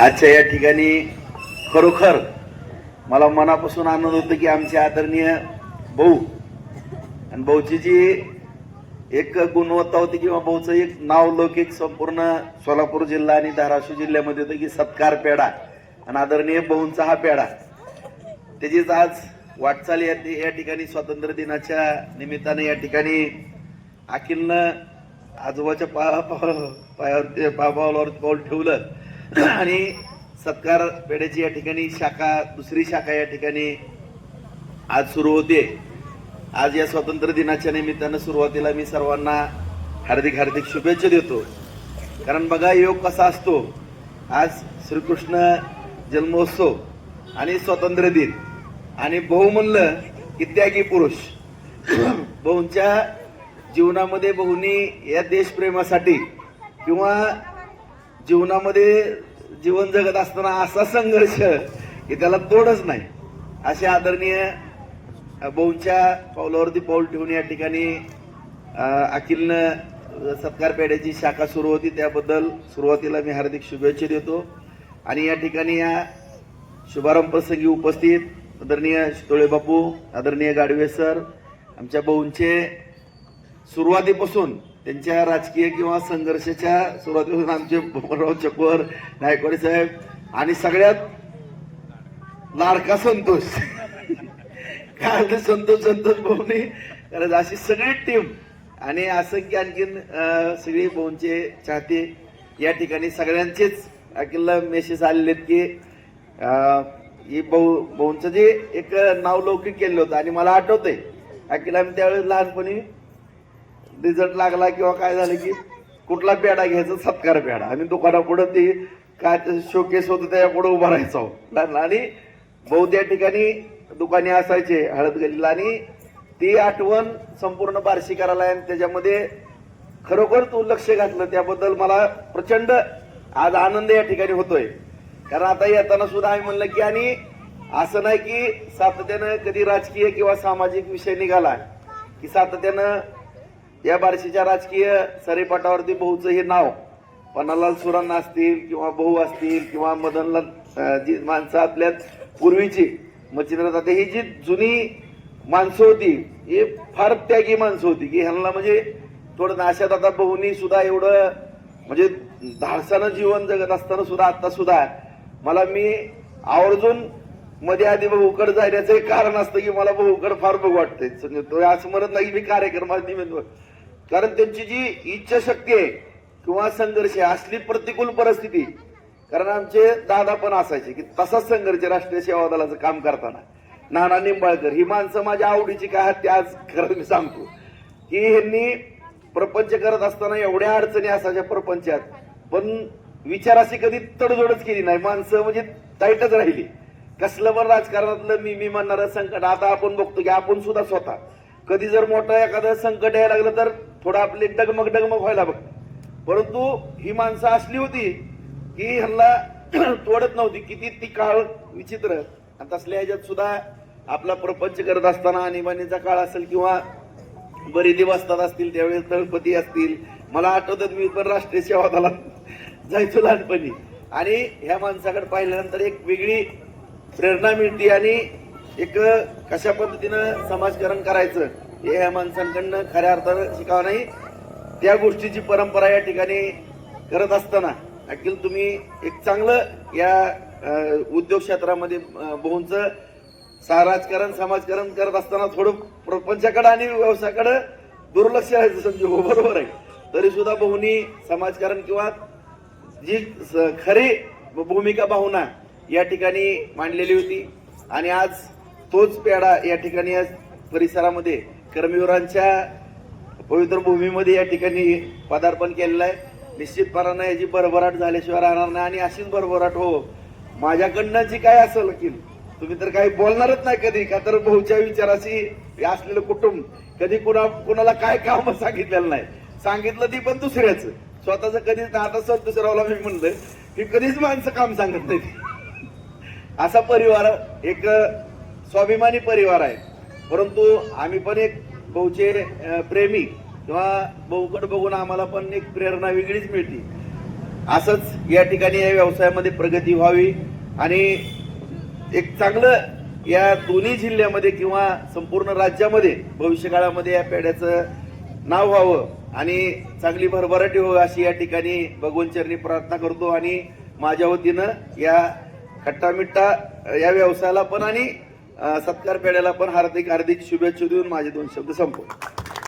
आजच्या या ठिकाणी खरोखर मला मनापासून आनंद होतो की आमचे आदरणीय भाऊ आणि भाऊची जी एक गुणवत्ता होती किंवा भाऊचं एक नाव लौकिक संपूर्ण सोलापूर जिल्हा आणि धाराशिव जिल्ह्यामध्ये होतं की सत्कार पेढा आणि आदरणीय भाऊंचा हा पेढा. त्याचीच आज वाटचाल या या ठिकाणी स्वातंत्र्य दिनाच्या निमित्ताने या ठिकाणी अखिलनं आजोबाच्या पा पा- पायावरती पाऊल ठेवलं. आणि सत्कार पेढ्याची या ठिकाणी शाखा दुसरी शाखा या ठिकाणी आज सुरू होते. आज या स्वातंत्र्य दिनाच्या निमित्तानं सुरुवातीला मी सर्वांना हार्दिक हार्दिक शुभेच्छा देतो. कारण बघा योग कसा असतो? आज श्रीकृष्ण जन्मोत्सव आणि स्वातंत्र्य दिन आणि भाऊ म्हणलं की त्यागी पुरुष. भाऊंच्या जीवनामध्ये बहुनी या देशप्रेमासाठी किंवा जीवनामध्ये जीवन जगत असताना असा संघर्ष की त्याला तोडच नाही. असे आदरणीय भाऊंच्या पावलावरती पाऊल ठेवून या ठिकाणी अखिलनं सत्कार पेढ्याची शाखा सुरू होती. त्याबद्दल सुरुवातीला मी हार्दिक शुभेच्छा देतो. आणि या ठिकाणी या शुभारंभ प्रसंगी उपस्थित आदरणीय शितोळे बापू आदरणीय गाडवे सर आमच्या भाऊंचे सुरुवातीपासून त्यांच्या राजकीय किंवा संघर्षाच्या सुरुवातीपासून आमचे बबनराव चकोर नायकवाडे साहेब आणि सगळ्यात लाडका संतोष. काय होतं संतोष संतोष भाऊनी कारण अशी सगळी टीम आणि असंख्य आणखीन सगळे भाऊंचे चाहते या ठिकाणी सगळ्यांचेच अखिलला मेसेज आलेले आहेत की ही भाऊ भाऊंचं जे एक नाव लौकिक केलं होतं आणि मला आठवतंय अकिला आम्ही त्यावेळेस लहानपणी रिझल्ट लागला किंवा काय झालं की कुठला पेढा घ्यायचा सत्कार पेढा. आणि दुकानापुढं ते काय शोकेस होतं त्याच्यापुढं उभा राहायचो. आणि भाऊ त्या ठिकाणी दुकाने असायचे हळद गलीला आणि ती आठवण संपूर्ण बार्शी करायला आणि त्याच्यामध्ये खरोखर तू लक्ष घातलं. त्याबद्दल मला प्रचंड आज आनंद या ठिकाणी होतोय. कारण आता येताना सुद्धा आम्ही म्हणलं की आणि असं नाही की सातत्यानं कधी राजकीय किंवा सामाजिक विषय निघाला की सातत्यानं या बार्शीच्या राजकीय सरेपटावरती भाऊचं हे नाव. पन्नालाल सुरांना असतील किंवा भाऊ असतील किंवा मदनलाल जी माणसं आपल्यात पूर्वीची मच्छिंद्र ताते ही जी जुनी माणसं होती ही फार त्यागी माणसं होती की ह्यांना म्हणजे थोडं नाशात आता बहुनी सुद्धा एवढं म्हणजे धाडसानं जीवन जगत असताना सुद्धा आता सुद्धा मला मी आवर्जून मध्ये आधी भाऊकड जाण्याचं एक कारण असतं की मला भाऊकड फार बघू वाटतंय. तो असं म्हणत नाही की मी कार्यक्रमात निमित्त कारण त्यांची जी इच्छाशक्ती आहे किंवा संघर्ष आहे असली प्रतिकूल परिस्थिती कारण आमचे दादा पण असायचे की तसाच संघर्ष राष्ट्रीय सेवा दलाचं काम करताना. नाना निंबाळकर ही माणसं माझ्या आवडीची काय आहेत ते आज खरं मी सांगतो. की ह्यांनी प्रपंच करत असताना एवढ्या अडचणी असायच्या प्रपंचात पण विचाराशी कधी तडजोडच केली नाही. माणसं म्हणजे टाईटच राहिली. कसलं पण राजकारणातलं मी मी म्हणणारं संकट आता आपण बघतो की आपण सुद्धा स्वतः कधी जर मोठं एखादं संकट यायला लागलं तर थोडं आपले डगमग डगमग व्हायला बघ. परंतु ही माणसं असली होती की ह्यांना तोडत नव्हती. किती ती काळ विचित्र. आणि तसल्या ह्याच्यात सुद्धा आपला प्रपंच करत असताना आणीबाणीचा काळ असेल किंवा बरी दिवसतात असतील त्यावेळेस तळपती असतील. मला आठवतात मी पण राष्ट्रीय सेवा दला जायचो लहानपणी. आणि ह्या माणसाकडे पाहिल्यानंतर एक वेगळी प्रेरणा मिळते आणि एक कशा पद्धतीनं समाजकारण करायचं हे या माणसांकडनं खऱ्या अर्थानं शिकावं नाही. त्या गोष्टीची परंपरा या ठिकाणी करत असताना अखिल तुम्ही एक चांगलं या उद्योग क्षेत्रामध्ये बहुंच राजकारण समाजकारण करत असताना थोडं प्रपंचाकडे आणि व्यवसायाकडं दुर्लक्ष आहे संजीव हो, बरोबर आहे. तरी सुद्धा बहुनी समाजकारण किंवा जी स- खरी भूमिका भावना या ठिकाणी मांडलेली होती. आणि आज तोच पेढा या ठिकाणी या परिसरामध्ये कर्मवीरांच्या पवित्र भूमीमध्ये या ठिकाणी पदार्पण केलेलं आहे. निश्चितपणानं याची भरभराट झाल्याशिवाय राहणार नाही आणि अशीच भरभराट हो. माझ्याकडनं जी काय असं लकील तुम्ही तर काही बोलणारच नाही कधी का तर भाऊच्या विचाराशी हे असलेलं कुटुंब कधी कुणा कुणाला काय काम सांगितलेलं नाही. सांगितलं ती पण दुसऱ्याच. स्वतःच कधीच आता सर दुसऱ्याला मी म्हणलं की कधीच माणसं काम सांगत नाही असा परिवार एक स्वाभिमानी परिवार आहे. परंतु आम्ही पण एक भाऊचे प्रेमी किंवा भाऊकडे बघून आम्हाला पण एक प्रेरणा वेगळीच मिळते. असंच या ठिकाणी या व्यवसायामध्ये प्रगती व्हावी आणि एक चांगलं या दोन्ही जिल्ह्यामध्ये किंवा संपूर्ण राज्यामध्ये भविष्यकाळामध्ये या पेढ्याचं नाव व्हावं आणि चांगली भरभराटी व्हावी अशी या ठिकाणी भगवंचरणी प्रार्थना करतो आणि माझ्या वतीनं या खट्टा मिठ्ठा या व्यवसायाला पण आणि सत्कार पेढ्याला पण हार्दिक हार्दिक शुभेच्छा देऊन माझे दोन शब्द संपवले